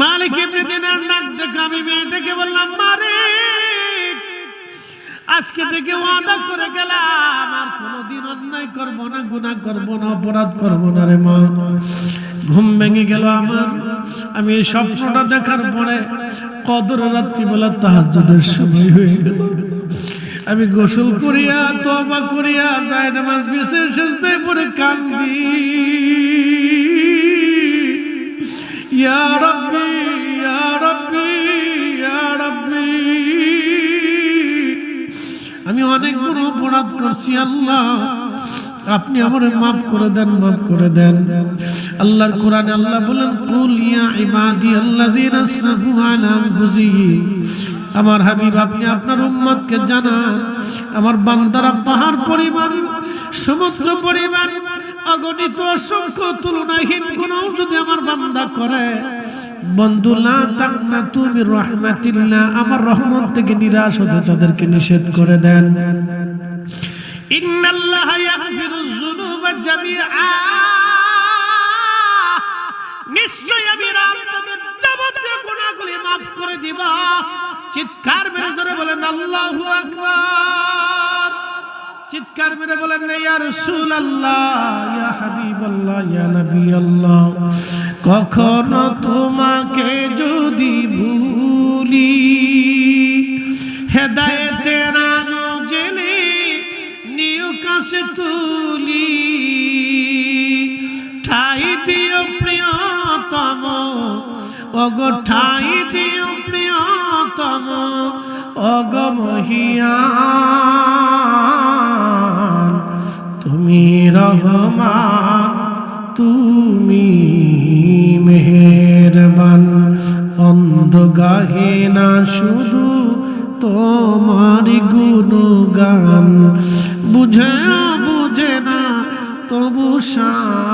মালিক ইবনে দিনার নাক দেখে আমি মেয়েটাকে বললাম মারে আজকে থেকে ওয়াদা করে গেলাম, আর কোনোদিন অন্যায় করব না, গুনাহ করব না, অপরাধ করব না রে মা। ঘুম ভেঙে গেল আমার। আমি এই স্বপ্নটা দেখার পরে কদর রাত্রিবেলা তাহাজ্জুদের সময় হয়ে গেল। আমি গোসল করিয়া তবা করিয়া যায় নামাজ বিশেষ পরে কান্দি। ইয়া রাব্বি ইয়া রাব্বি আমি অনেক বড় অপরাধ করছি, আল্লাহ। আপনি আমার মাফ করে দেন, মাফ করে দেন। আল্লাহর কোরআনে আল্লাহ বলেন, কুল ইয়া ইবাদি আল্লাযিনা আসরাফু আলা আনফুসিহিম। আমার হাবিব, আপনি আপনার উম্মতকে জানান, আমার বান্দারা পাহাড় পরিমাণ, সমুদ্র পরিমাণ অগণিত অসংখ্য তুলনাহীন গুণও যদি আমার বান্দা করে, বন্ধু, লা তাকনা তুমি রহমাতিল্লাহ, আমার রহমত থেকে নিরাশ হতে তাদেরকে নিষেধ করে দেন। নিশ্চয় আমি রব তাদের চিৎকার মেরে জোরে বলেন, আল্লাহু আকবার। চিৎকার মেরে বলেন কখনো তোমাকে যদি ভুলি হেদায়েতের আলো জেলে নিউ কাছে তুলি, ঠাই দিও প্রিয়তম অগো ঠাই দিও প্রিয়তম অগ মহিয়ান তুমি রহমান, তুমি মেহেরবান। অন্ধ গাহে না শুধু তোমার গুণগান। বুঝে বুঝে না, তবু শান।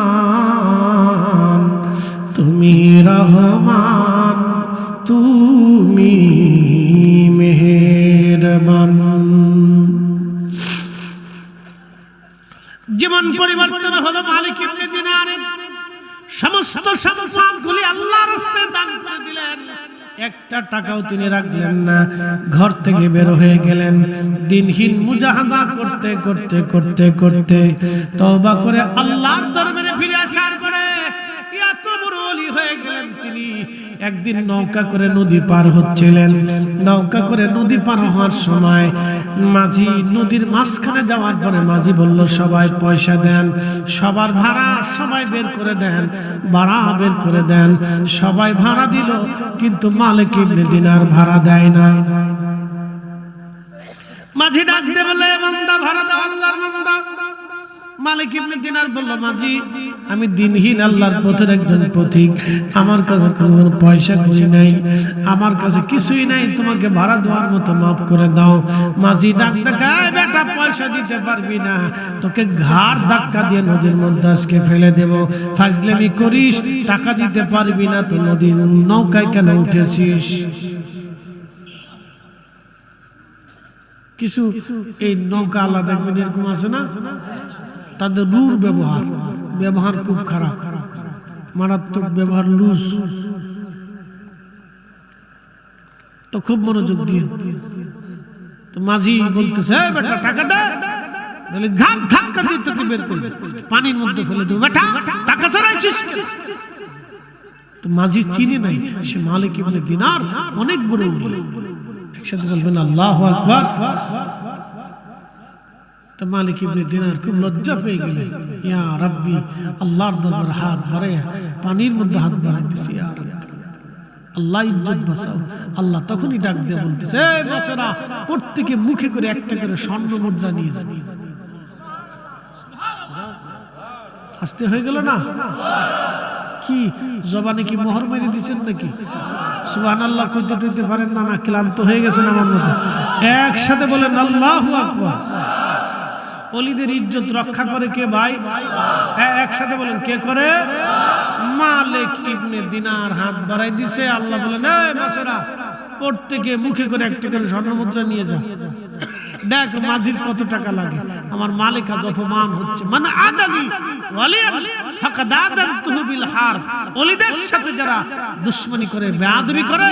তুমি রহমান, তুমি জীবন পরিবর্তন হলো মালিক ইবনে দিনারের সমস্ত সম্পদগুলি আল্লাহর রাস্তায় দান করে দিলেন। একটা টাকাও তিনি রাখলেন না। ঘর থেকে বের হয়ে গেলেন। দিনহীন মুজাহাদা করতে করতে করতে করতে তওবা করে আল্লাহর একদিন নৌকা করে নদী পার হচ্ছিলেন। নৌকা করে নদী পার হওয়ার সময় মাঝি নদীর মাঝখানে যাওয়ার পরে মাঝি বলল, সবাই পয়সা দেন, সবার ভাড়া সবাই বের করে দেন, ভাড়া বের করে দেন। সবাই ভাড়া দিল, কিন্তু মালিক ইবনে দিনার ভাড়া দেয় না। মাঝি ডাক দে বলে বান্দা, ভাড়া দাও, আল্লাহর বান্দা। মালিক ইবনে দিনার বলল মাঝি আমি দিনহীন আল্লাহর পথের একজন পথিক। আমার কাছে কোনো পয়সা করি নাই। আমার কাছে কিছুই নাই। তোমাকে ভাড়া দেওয়ার মতো মাফ করে দাও। মাঝি ডাক দেখায়, বেটা, পয়সা দিতে পারবি না। তোকে ঘাড় ধাক্কা দিয়ে নদীর মধ্যে আজকে ফেলে দেব। ফাজলেমি করিস, টাকা দিতে পারবি না। তো নদীর নৌকায় কেন উঠেছিস? কিছু এই নৌকা আল্লাহ দেখবেন এরকম আছে না? তাদের রুর ব্যবহার ব্যবহার খুব খারাপ, মারাত্মক ব্যবহার, লুজ। তো খুব মনোযোগ দিয়ে। তো মাঝি বলতেছে, "এই বেটা, টাকা দে। বলে, ঘাট ধাক্কা দিয়ে তোকে বের করে পানির মধ্যে ফেলে দেবো। বেটা, টাকা ছাড়াইছিস তো মাঝি চিনে নাই, সে মালিক ইবনে দিনার অনেক বড় উলি একসাথে বলবেন, আল্লাহ আকবার। তো মালিক ইবনে দিনার খুব লজ্জা পেয়ে গেলেন। ইয়া রাব্বি, আল্লাহর দরবার হাত বাড়ে পানির মধ্যে হাত বাড়াই দিছি ইয়া রাব্বি। আল্লাহ ইজ্জত বাঁচাও। আল্লাহ তখনই ডাক দিয়ে বলতেছে, এই বাসেরা প্রত্যেকে মুখে করে একটা করে স্বর্ণ মুদ্রা নিয়ে যাবি আসতে হয়ে গেল না? কি, জবানে কি মোহর মেরে দিচ্ছেন নাকি? সুবহান আল্লাহ কইতে টইতে পারেন না না, ক্লান্ত হয়ে গেছেন আমার মতো। একসাথে বলেন, আল্লাহু আকবার। অলিদের ইজ্জত রক্ষা করে কে ভাই? হ্যাঁ একসাথে বলেন, কে করে? মালিক ইবনে দিনার হাত বাড়াই দিছে। আল্লাহ বলেন প্রত্যেকে মুখে করে একটা করে স্বর্ণ মুদ্রা নিয়ে যা দেখ মাঝির কত টাকা লাগে। আমার মালিক আজ অপমান হচ্ছে। মানে আদালি ওয়ালিয়ান হার। ওলিদের সাথে যারা দুশমনি করে, বেয়াদবি করে,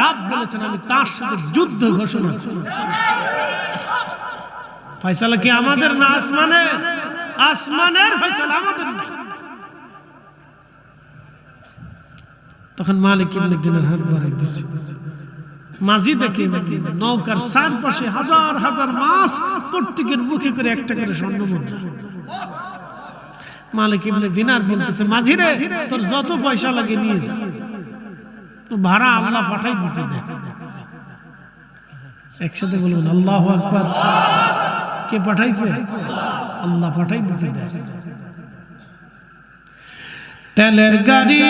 রব বলেছেন, আমি তার সাথে যুদ্ধ ঘোষণা করি। ফয়সালা কি আমাদের না আসমানের আসমানের ফয়সালা আমাদের না তখন মালিক ইবনে দিনের হাত বাড়াই দিচ্ছে মাঝি দেখে নৌকার চার পাশে হাজার হাজার মাছ প্রত্যেকের মুখে করে একটা করে স্বর্ণ মুদ্রা। মালিক ইবনে দিনার বলতেছে মাঝি রে তোর যত পয়সা লাগে নিয়ে যা। তো ভাড়া আল্লাহ পাঠাই দিছে দেখ। একসাথে বলবেন, আল্লাহ আকবার। কে পাঠাইছে? আল্লাহ পাঠাই দিছে দেখ। তেলের গাড়ি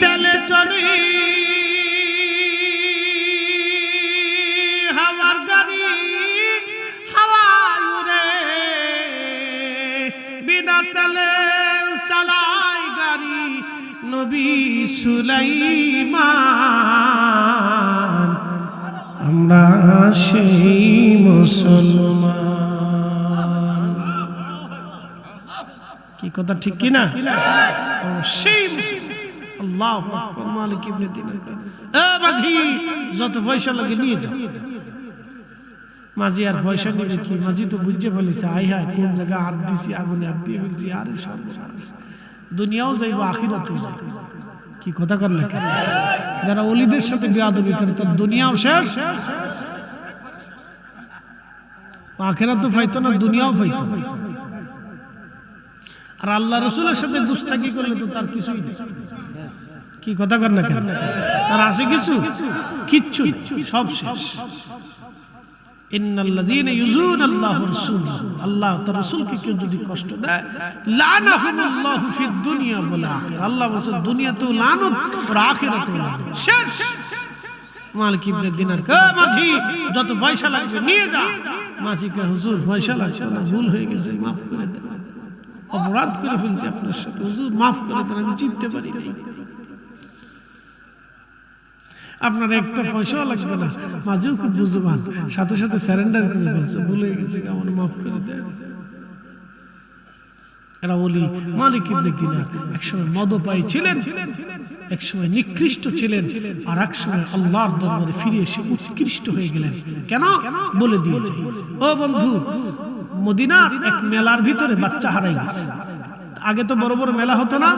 তেলে নবী সুলাইমান। আমরা সেই মুসলমান। কথা ঠিক কি না। আল্লাহ মালিক ইবনে দিনার এ মাঝি, যত পয়সা লাগে নিয়ে মাঝি, আর পয়সা নেবে কি? মাঝি তো বুঝতে ফেলেছে আই হায়, কোন জায়গায় হাত দিছি, আগুনে হাত দিয়ে ফেলছি, আরে সর্বনাশ। দুনিয়াও যাইবো, আখিরাতেও যাইবো। কি কথা কর না যারা অলিদের সাথে বেয়াদবি করে, তার দুনিয়াও শেষ। আখেরা তো ফাইতো না, দুনিয়াও ফাইতো না। আর আল্লাহ রসুলের সাথে গুস্তাকি করলে তো তার কিছুই নেই। কি কথা কর না কেন? তার আছে কিছু? কিচ্ছু সব শেষ। আল্লাহু কেউ যদি কষ্ট দেয় আল্লাহ দিনার মাঝি, যত পয়সা লাগবে নিয়ে যা। মাঝিকে, হুজুর, পয়সা লাগতো না, ভুল হয়ে গেছে, মাফ করে দেন অপরাধ করে ফেলছি আপনার সাথে। হুজুর, মাফ করে দেন, আমি চিনতে পারি নাই। আপনার একটা পয়সাও লাগবে না। মাঝেও খুব বুঝবান। সাথে সাথে স্যারেন্ডার করে ফেলছে। ভুলে গেছে আমার মাফ করে দেন। এরা বলি মালিক ইবনে দিনার। একসময় ছিলেন, একসময় নিকৃষ্ট ছিলেন, আর একসময় আল্লাহর দরবারে ফিরে এসে উৎকৃষ্ট হয়ে গেলেন। কেন? বলে দিয়ে যাই। ও বন্ধু মদিনার এক মেলার ভিতরে বাচ্চা হারাই গেছে। আগে তো বড় বড় মেলা হতো না।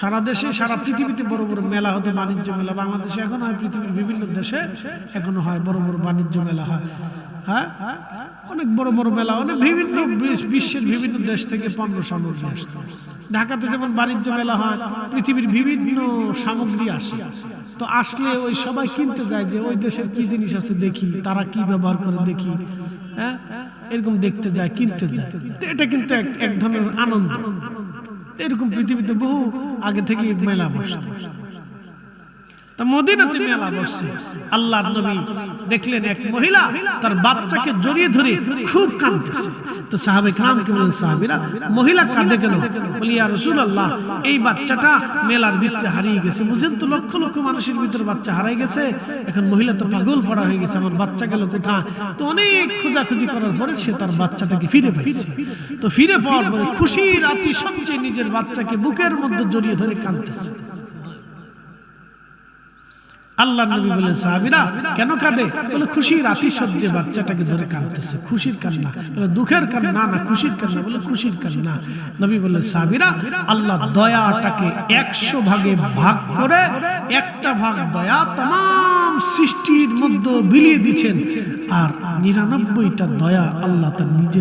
সারা দেশে, সারা পৃথিবীতে বড় বড় মেলা হতো, বাণিজ্য মেলা। বাংলাদেশে এখন হয়, পৃথিবীর বিভিন্ন দেশে এখনও হয় বড় বড় বাণিজ্য মেলা হয়। হ্যাঁ? অনেক বড় বড় মেলা, অনেক বিভিন্ন বিশ্বের বিভিন্ন দেশ থেকে পণ্য সামগ্রী আসতো। ঢাকাতে যেমন বাণিজ্য মেলা হয়, পৃথিবীর বিভিন্ন সামগ্রী আসে। তো আসলে ওই সবাই কিনতে যায় যে, ওই দেশের কি জিনিস আছে দেখি, তারা কি ব্যবহার করে দেখি। হ্যাঁ? এরকম দেখতে যায়, কিনতে যায়। এটা কিন্তু এক ধরনের আনন্দ। এরকম পৃথিবীতে বহু আগে থেকে মেলা বসত। তা আল্লাহ নবী দেখলেন এক মহিলা তার বাচ্চাকে জড়িয়ে ধরে খুব কাঁদতেছে। তো সাহাবে কামকে বলেন সাহাবিরা, মহিলা কাঁদে কেন? বলি, ইয়া রসুল আল্লাহ এই বাচ্চাটা মেলার ভিতরে হারিয়ে গেছে। বুঝেন তো, লক্ষ লক্ষ মানুষের ভিতরে বাচ্চা হারাই গেছে। এখন মহিলা তো পাগল পড়া হয়ে গেছে, আমার বাচ্চা গেল কোথায়? তো অনেক খোঁজাখুঁজি করার পরে সে তার বাচ্চাটাকে ফিরে পাইছে। তো ফিরে পাওয়ার পরে খুশির আতিশয্যে নিজের বাচ্চাকে বুকের মধ্যে জড়িয়ে ধরে কাঁদতেছে। আল্লাহ নবী বলেন সাহাবিরা কেন কাঁদে? বলে খুশির আতিশয্যে বাচ্চাটাকে ধরে কাঁদতেছে খুশির কান্না। বলে দুঃখের কান্না না খুশির কান্না। বলে খুশির কান্না। নবী বললেন সাহাবিরা আল্লাহ দয়াটাকে একশো ভাগে ভাগ করে একটা ভাগ দয়া তাম সৃষ্টির মধ্যে বিলিয়ে দিচ্ছেন। আর নিরানব্বইটা দয়া আল্লাহ তার নিজের